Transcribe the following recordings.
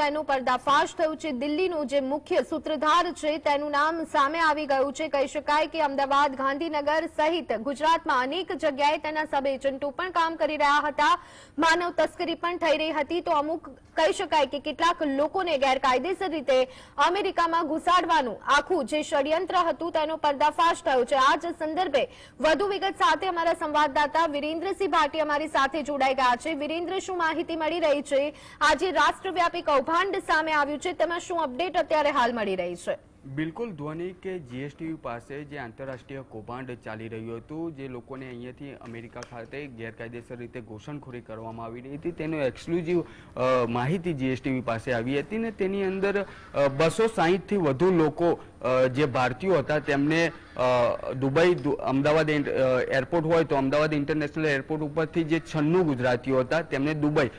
તેનો પર્દાફાશ થયું છે. દિલ્હીનું જે મુખ્ય સૂત્રધાર છે, તેનું નામ સામે આવી ગયું છે. કહી શકાય કે અમદાવાદ, ગાંધીનગર સહિત ગુજરાતમાં અનેક જગ્યાએ તેના સબ એજન્ટો પણ કામ કરી રહ્યા હતા. માનવ તસ્કરી પણ થઈ રહી હતી. તો અમુક કહી શકાય કે કેટલાક લોકોને ગેરકાયદેસર રીતે અમેરિકામાં ઘુસાડવાનું આખું જે ષડયંત્ર હતું, તેનો પર્દાફાશ થયો છે. આ સંદર્ભે વધુ વિગત સાથે અમારા સંવાદદાતા વિરેન્દ્રસિંહ ભાટી અમારી સાથે જોડાઈ ગયા છે. વિરેન્દ્ર, શું માહિતી મળી રહી છે? આજે રાષ્ટ્રવ્યાપી કૌભાંડ સામે આવ્યું છે. તેમાં શું અપડેટ અત્યારે હાલ મળી રહી છે? બિલકુલ, ધ્વની કે જીએસટીવી પાસે જે આંતરરાષ્ટ્રીય કૌભાંડ ચાલી રહ્યું હતું, જે લોકોને અહીંયાથી અમેરિકા ખાતે ગેરકાયદેસર રીતે ઘોષણખોરી કરવામાં આવી રહી હતી, તેનો એક્સક્લુઝિવ માહિતી જીએસટીવી પાસે આવી હતી ને તેની અંદર બસો સાહીઠથી વધુ લોકો જે ભારતીયો હતા તેમને દુબઈ અમદાવાદ એરપોર્ટ હોય તો અમદાવાદ ઇન્ટરનેશનલ એરપોર્ટ ઉપરથી જે છન્નું ગુજરાતીઓ હતા તેમને દુબઈ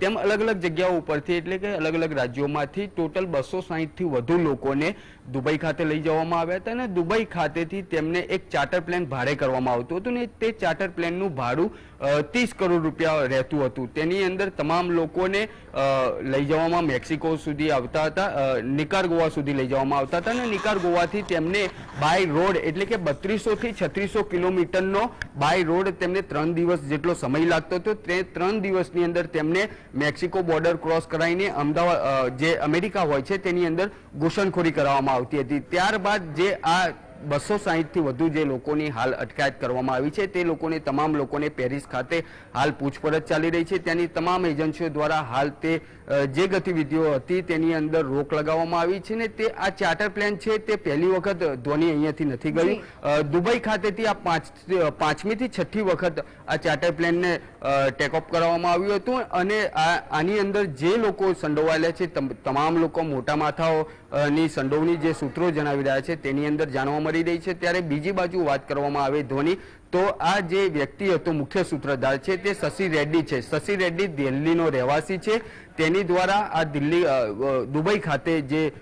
તેમ અલગ અલગ જગ્યાઓ ઉપરથી એટલે કે અલગ અલગ રાજ્યોમાંથી ટોટલ બસો સાહીઠથી વધુ લોકોને દુબઈ ખાતે લઈ જવામાં આવ્યા હતા અને દુબઈ ખાતેથી તેમને એક ચાર્ટર પ્લેન ભાડે કરવામાં આવતું હતું ને તે ચાર્ટર પ્લેનનું ભાડું ત્રીસ કરોડ રૂપિયા રહેતું હતું. તેની અંદર તમામ લોકોને લઈ જવામાં મેક્સિકો સુધી આવતા હતા નિકાર ગોવા સુધી લઈ જવામાં આવતા હતા અને નિકાર ગોવાથી તેમને બાય રોડ એટલે કે બત્રીસો થી છત્રીસો કિલોમીટરનો બાય રોડ તેમને ત્રણ દિવસ જેટલો સમય લાગતો હતો. તે ત્રણ દિવસની અંદર તેમને મેક્સિકો બોર્ડર ક્રોસ કરાવીને અમદાવાદ જે અમેરિકા હોય છે, તેની અંદર ઘૂસણખોરી કરવામાં આવતી હતી. ત્યારબાદ જે આ બસો સાહીઠથી વધુ જે લોકોની હાલ અટકાયત કરવામાં આવી છે તે લોકોને તમામ લોકોને પેરિસ ખાતે હાલ પૂછપરછ ચાલી રહી છે. ત્યાંની તમામ એજન્સીઓ દ્વારા હાલ તે જે ગતિવિધિઓ હતી તેની અંદર રોક લગાવવામાં આવી છે ને તે આ ચાર્ટર પ્લેન છે તે પહેલી વખત ધોની અહીંયાથી નથી ગયું. દુબઈ ખાતેથી આ પાંચ પાંચમીથી છઠ્ઠી વખત આ ચાર્ટર પ્લેનને ટેકઓફ કરવામાં આવ્યું હતું અને આ આની અંદર જે લોકો સંડોવાયેલા છે તમ- તમામ લોકો મોટા માથાઓ ની સંડોવણી જે સૂત્રો જણાવી રહ્યા છે તેની અંદર જાણવા મળી રહી છે. ત્યારે બીજી બાજુ વાત કરવામાં આવે ધોની તો આ જે વ્યક્તિ હતો, મુખ્ય સૂત્રધાર છે, તે શશી રેડ્ડી છે. શશી રેડ્ડી દિલ્હીનો રહેવાસી છે. તેની દ્વારા આ દિલ્હી દુબઈ ખાતે જે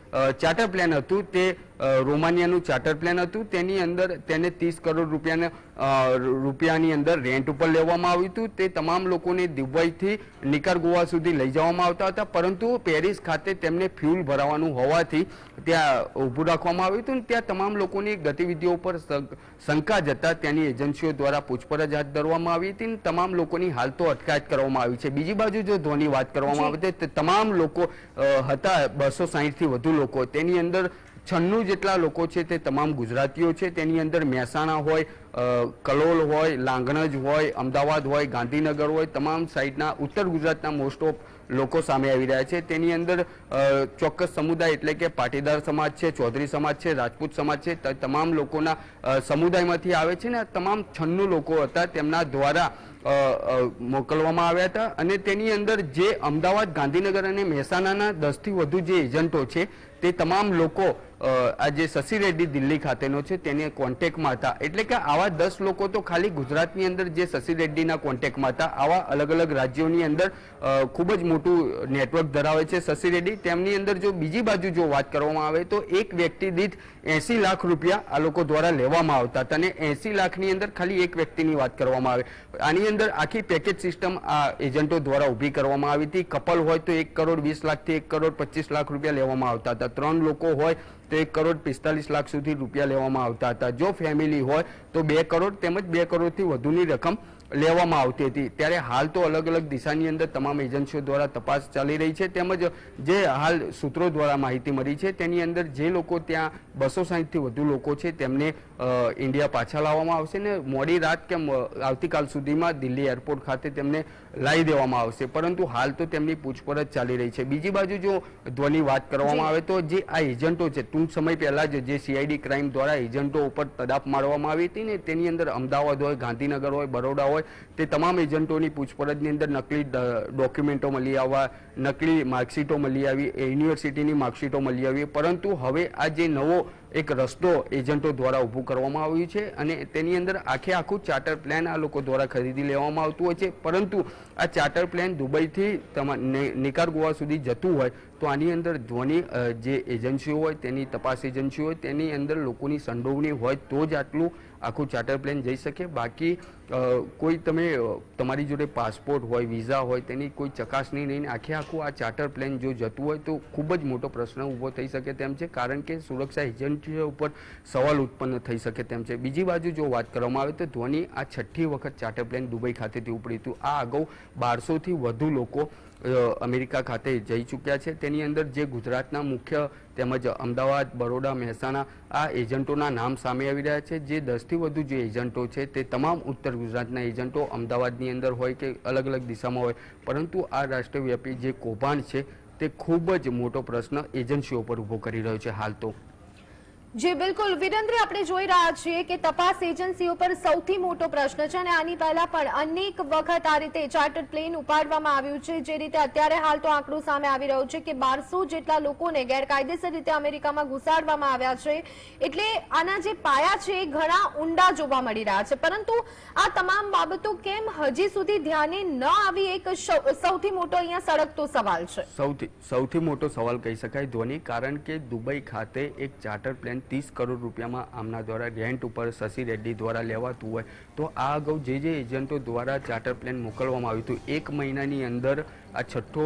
ચાર્ટર પ્લેન હતું, તે રોમાનિયાનું ચાર્ટર પ્લેન હતું. તેની અંદર તેને ત્રીસ કરોડ રૂપિયાના રૂપિયાની અંદર રેન્ટ ઉપર લેવામાં આવ્યું હતું. તે તમામ લોકોને દુબઈથી નિકાર ગોવા સુધી લઈ જવામાં આવતા હતા. પરંતુ પેરિસ ખાતે તેમને ફ્યુલ ભરાવાનું હોવાથી ત્યાં ઊભું રાખવામાં આવ્યું હતું ત્યાં તમામ લોકોની ગતિવિધિઓ પર શંક- જતા ત્યાંની એજન્સીઓ દ્વારા પૂછપરછ હાથ ધરવામાં આવી હતી તમામ લોકોની હાલ તો અટકાયત કરવામાં આવી છે. બીજી બાજુ જો ધોની વાત કરવામાં આવે તો તમામ લોકો હતા બસો સાહીઠથી વધુ લોકો. તેની અંદર છન્નું જેટલા લોકો છે તે તમામ ગુજરાતીઓ છે. તેની અંદર મહેસાણા હોય કલોલ હોય લાંગણજ હોય અમદાવાદ હોય ગાંધીનગર હોય તમામ સાઈડના ઉત્તર ગુજરાતના મોસ્ટ ઓફ લોકો સામે આવી રહ્યા છે. તેની અંદર ચોક્કસ સમુદાય એટલે કે પાટીદાર સમાજ છે, ચૌધરી સમાજ છે, રાજપૂત સમાજ છે તમામ લોકોના સમુદાયમાંથી આવે છે ને, તમામ છન્નું લોકો હતા તેમના દ્વારા મોકલવામાં આવ્યા હતા. અને તેની અંદર જે અમદાવાદ, ગાંધીનગર અને મહેસાણાના દસથી વધુ જે એજન્ટો છે તે તમામ લોકો આ જે શશી રેડ્ડી દિલ્હી ખાતેનો છે, તેને કોન્ટેક્ટમાં હતા. એટલે કે આવા દસ લોકો તો ખાલી ગુજરાતની અંદર જે શશી રેડ્ડીના કોન્ટેક્ટમાં હતા, આવા અલગ અલગ રાજ્યોની અંદર ખૂબ જ મોટું નેટવર્ક ધરાવે છે શશી રેડ્ડી. તેમની અંદર જો બીજી બાજુ જો વાત કરવામાં આવે તો એક વ્યક્તિ દીઠ એસી લાખ રૂપિયા આ લોકો દ્વારા લેવામાં આવતા હતા અને એસી લાખની અંદર ખાલી એક વ્યક્તિની વાત કરવામાં આવે. આની અંદર આખી પેકેજ સિસ્ટમ આ એજન્ટો દ્વારા ઊભી કરવામાં આવી હતી. કપલ હોય તો એક કરોડ, વીસ લાખથી એક કરોડ, પચીસ લાખ રૂપિયા લેવામાં આવતા હતા. ત્રણ લોકો હોય તો એક કરોડ પિસ્તાલીસ લાખ સુધી રૂપિયા લેવામાં આવતા હતા. જો ફેમિલી હોય તો બે કરોડ તેમજ બે કરોડથી વધુની રકમ લેવામાં આવતી હતી. ત્યારે હાલ તો અલગ અલગ દિશાની અંદર તમામ એજન્સીઓ દ્વારા તપાસ ચાલી રહી છે. તેમજ જે હાલ સૂત્રો દ્વારા માહિતી મળી છે તેની અંદર જે લોકો ત્યાં બસો સાહીઠથી વધુ લોકો છે તેમને ઇન્ડિયા પાછા લાવવામાં આવશે ને મોડી રાત કે આવતીકાલ સુધીમાં દિલ્હી એરપોર્ટ ખાતે તેમને લાવી દેવામાં આવશે. પરંતુ હાલ તો તેમની પૂછપરછ ચાલી રહી છે. બીજી બાજુ જો ધ્વની વાત કરવામાં આવે તો જે આ એજન્ટો છે ટૂંક સમય પહેલાં જ જે સીઆઈડી ક્રાઇમ દ્વારા એજન્ટો ઉપર તદાપ મારવામાં આવી હતી ને તેની અંદર અમદાવાદ હોય, ગાંધીનગર હોય, બરોડા હોય, તે તમામ એજન્ટોની પૂછપરછની અંદર નકલી ડોક્યુમેન્ટો મળી આવવા, નકલી માર્કશીટો મળી આવી યુનિવર્સિટીની માર્કશીટો મળી આવી. પરંતુ હવે આ જે નવો એક રસ્તો એજન્ટો દ્વારા ઊભું કરવામાં આવ્યું છે અને તેની અંદર આખે આખું ચાર્ટર પ્લાન આ લોકો દ્વારા ખરીદી લેવામાં આવતું હોય છે. પરંતુ આ ચાર્ટર પ્લાન દુબઈથી નિકાર ગોવા સુધી જતું હોય તો આની અંદર ધ્વનિ જે એજન્સીઓ હોય, તેની તપાસ એજન્સીઓ હોય, તેની અંદર લોકોની સંડોવણી હોય તો જ આટલું આખું ચાર્ટર પ્લેન જઈ શકે. બાકી કોઈ તમે તમારી જોડે પાસપોર્ટ હોય વિઝા હોય, તેની કોઈ ચકાસણી નહીં. ને આખે આખું આ ચાર્ટર પ્લેન જો જતું હોય તો ખૂબ જ મોટો પ્રશ્ન ઊભો થઈ શકે તેમ છે. કારણ કે સુરક્ષા એજન્સીઓ ઉપર સવાલ ઉત્પન્ન થઈ શકે તેમ છે. બીજી બાજુ જો વાત કરવામાં આવે તો ધોની આ છઠ્ઠી વખત ચાર્ટર પ્લેન દુબઈ ખાતેથી ઉપડ્યું હતું. આ અગાઉ બારસોથી વધુ લોકો અમેરિકા ખાતે જઈ ચૂક્યા છે. તેની અંદર જે ગુજરાતના મુખ્ય તેમજ અમદાવાદ, બરોડા, મહેસાણા આ એજન્ટોના નામ સામે આવી રહ્યા છે. જે દસથી વધુ જે એજન્ટો છે તે તમામ ઉત્તર ગુજરાતના એજન્ટો અમદાવાદની અંદર હોય કે અલગ અલગ દિશામાં હોય. પરંતુ આ રાષ્ટ્રવ્યાપી જે કૌભાંડ છે તે ખૂબ જ મોટો પ્રશ્ન એજન્સીઓ પર ઊભો કરી રહ્યો છે હાલ તો. જી, બિલકુલ. વિરેન્દ્ર, આપણે જોઈ રહ્યા છીએ કે તપાસ એજન્સીઓ પર સૌથી મોટો પ્રશ્ન છે અને આની પહેલા પણ અનેક વખત આ રીતે ચાર્ટર્ડ પ્લેન ઉપાડવામાં આવ્યું છે, જે રીતે અત્યારે હાલ તો આંકડો સામે આવી રહ્યો છે કે બારસો જેટલા લોકોને ગેરકાયદેસર રીતે અમેરિકામાં ઘુસાડવામાં આવ્યા છે. એટલે આના જે પાયા છે એ ઘણા ઊંડા જોવા મળી રહ્યા છે. પરંતુ આ તમામ બાબતો કેમ હજી સુધી ધ્યાને ન આવી, એક સૌથી મોટો અહીંયા સળગતો સવાલ છે. સૌથી સૌથી મોટો સવાલ કહી શકાય ધોની કારણ કે દુબઈ ખાતે એક ચાર્ટર પ્લેન ત્રીસ કરોડ રૂપિયામાં આમના દ્વારા રેન્ટ ઉપર શશી રેડ્ડી દ્વારા લેવાતું હોય તો આ અગાઉ જે જે એજન્ટો દ્વારા ચાર્ટર પ્લેન મોકલવામાં આવ્યું હતું, એક મહિનાની અંદર આ છઠ્ઠો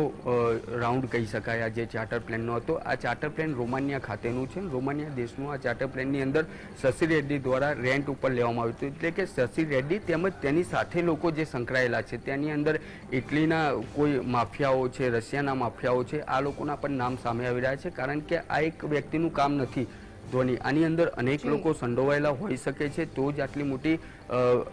રાઉન્ડ કહી શકાય, આ જે ચાર્ટર પ્લેનનો હતો. આ ચાર્ટર પ્લેન રોમાનિયા ખાતેનું છે. રોમાનિયા દેશનું આ ચાર્ટર પ્લેનની અંદર શશી રેડ્ડી દ્વારા રેન્ટ ઉપર લેવામાં આવ્યું હતું. એટલે કે શશી રેડ્ડી તેમજ તેની સાથે લોકો જે સંકળાયેલા છે, તેની અંદર ઇટલીના કોઈ માફિયાઓ છે, રશિયાના માફિયાઓ છે, આ લોકોના પણ નામ સામે આવી રહ્યા છે. કારણ કે આ એક વ્યક્તિનું કામ નથી. ધોની આની અંદર અનેક લોકો સંડોવાયેલા હોઈ શકે છે. તો જ આટલી મોટી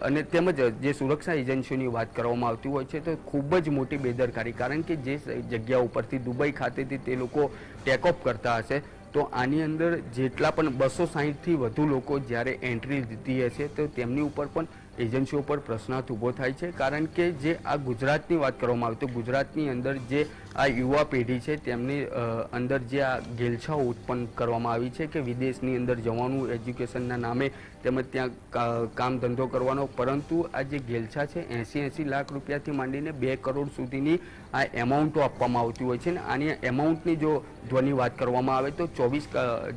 અને તેમજ જે સુરક્ષા એજન્સીઓની વાત કરવામાં આવતી હોય છે તો ખૂબ જ મોટી બેદરકારી. કારણ કે જે જગ્યા ઉપરથી દુબઈ ખાતેથી તે લોકો ટેક ઓફ કરતા હશે. તો આની અંદર જેટલા પણ બસો સાહીઠથી વધુ લોકો જ્યારે એન્ટ્રી લીધી હશે તો તેમની ઉપર પણ એજન્સીઓ પર પ્રશ્નાર્થ ઊભો થાય છે. કારણ કે જે આ ગુજરાતની વાત કરવામાં આવે તો ગુજરાતની અંદર જે આ યુવા પેઢી છે, તેમની અંદર જે આ ગેલછાઓ ઉત્પન્ન કરવામાં આવી છે કે વિદેશની અંદર જવાનું, એજ્યુકેશનના નામે તેમજ ત્યાં કામ ધંધો કરવાનો. પરંતુ આ જે ગેલછા છે એંસી એંસી લાખ રૂપિયાથી માંડીને બે કરોડ સુધીની આ એમાઉન્ટો આપવામાં આવતી હોય છે ને આની એમાઉન્ટની જો ધ્વની વાત કરવામાં આવે તો ચોવીસ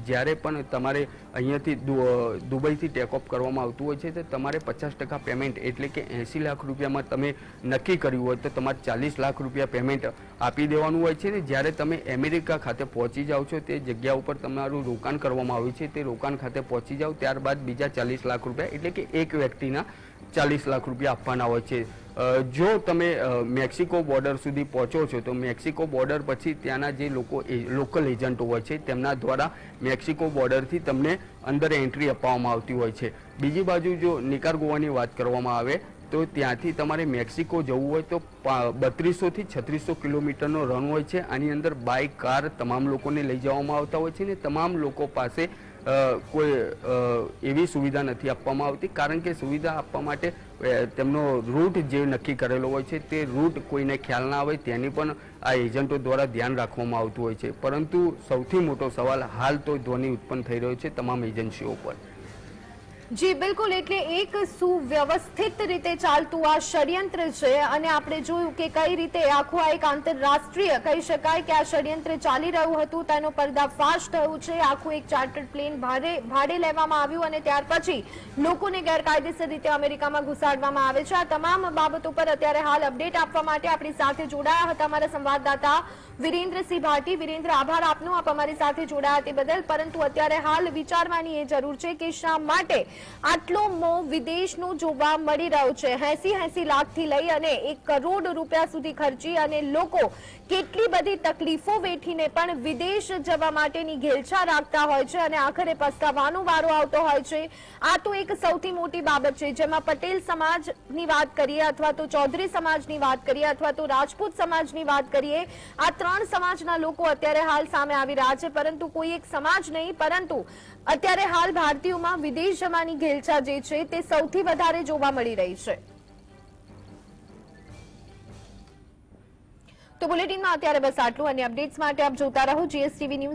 જ્યારે પણ તમારે અહીંયાથી દુ- દુબઈથી ટેક ઓફ કરવામાં આવતું હોય છે તો તમારે પચાસ ટકા પેમેન્ટ એટલે કે એંસી લાખ રૂપિયામાં તમે નક્કી કર્યું હોય તો તમારે ચાલીસ લાખ રૂપિયા પેમેન્ટ આપી દેવાનું હોય છે ને જ્યારે તમે અમેરિકા ખાતે પહોંચી જાઓ છો તે જગ્યા ઉપર તમારું રોકાણ કરવામાં આવ્યું છે તે રોકાણ ખાતે પહોંચી જાઓ ત્યારબાદ બીજા ચાલીસ લાખ રૂપિયા એટલે કે એક વ્યક્તિના ચાલીસ લાખ રૂપિયા આપવાના હોય છે. અ, જો તમે મેક્સિકો બોર્ડર સુધી પહોંચો છો, તો મેક્સિકો બોર્ડર પછી ત્યાંના જે લોકો લોકલ એજન્ટો હોય છે, તેમના દ્વારા મેક્સિકો બોર્ડરથી તમને અંદર એન્ટ્રી અપાવવામાં આવતી હોય છે. બીજી બાજુ જો નિકારગોવાની વાત કરવામાં આવે, તો ત્યાંથી તમારે મેક્સિકો જવું હોય તો બત્રીસોથી છત્રીસો કિલોમીટરનો રન હોય છે. આની અંદર બાઇક કાર તમામ લોકોને લઈ જવામાં આવતા હોય છે ને તમામ લોકો પાસે કોઈ એવી સુવિધા નથી આપવામાં આવતી. કારણ કે સુવિધા આપવા માટે તેમનો રૂટ જે નક્કી કરેલો હોય છે, તે રૂટ કોઈને ખ્યાલ ના આવે તેની પણ આ એજન્ટો દ્વારા ધ્યાન રાખવામાં આવતું હોય છે. પરંતુ સૌથી મોટો સવાલ હાલ તો ધ્વનિ ઉત્પન્ન થઈ રહ્યો છે તમામ એજન્સીઓ પર જી, બિલકુલ, એટલે એક સુવ્યવસ્થિત રીતે ચાલતું આ ષડયંત્ર છે અને આપણે જોયું કે કઈ રીતે આખું આ એક આંતરરાષ્ટ્રીય કહી શકાય કે આ ષડયંત્ર ચાલી રહ્યું હતું, તેનો પર્દાફાશ થયું છે, આખું એક ચાર્ટર્ડ પ્લેન ભાડે ભાડે લેવામાં આવ્યું અને ત્યાર પછી લોકોને ગેરકાયદેસર રીતે અમેરિકામાં ઘુસાડવામાં આવે છે. આ તમામ બાબતો પર અત્યારે હાલ અપડેટ આપવા માટે આપણી સાથે જોડાયા હતા અમારા સંવાદદાતા વિરેન્દ્રસિંહ ભાટી. વિરેન્દ્ર, આભાર આપનો, આપ અમારી સાથે જોડાયા તે બદલ. પરંતુ અત્યારે હાલ વિચારવાની એ જરૂર છે કે શા માટે આટલો મો વિદેશનો જોવા મળી રહ્યો છે. એસી એસી લાખથી લઈ અને એક કરોડ રૂપિયા સુધી ખર્ચી અને લોકો કેટલી બધી તકલીફો વેઠીને પણ વિદેશ જવા માટેની ઘેલછા રાખતા હોય છે અને આખરે પસ્તાવાનો વારો આવતો હોય છે. આ તો એક સૌથી મોટી બાબત છે. જેમાં પટેલ સમાજની વાત કરીએ અથવા તો ચૌધરી સમાજની વાત કરીએ અથવા તો રાજપૂત સમાજની વાત કરીએ, આ ત્રણ સમાજના લોકો અત્યારે હાલ સામે આવી રહ્યા છે. પરંતુ કોઈ એક સમાજ નહીં, પરંતુ અત્યારે હાલ ભારતીયોમાં વિદેશ જવાની ઘેલછા જે છે તે સૌથી વધારે જોવા મળી રહી છે. તો બુલેટિનમાં અત્યારે બસ આટલું. અને અપડેટ્સ માટે આપ જોતા રહો જીએસટીવી ન્યૂઝ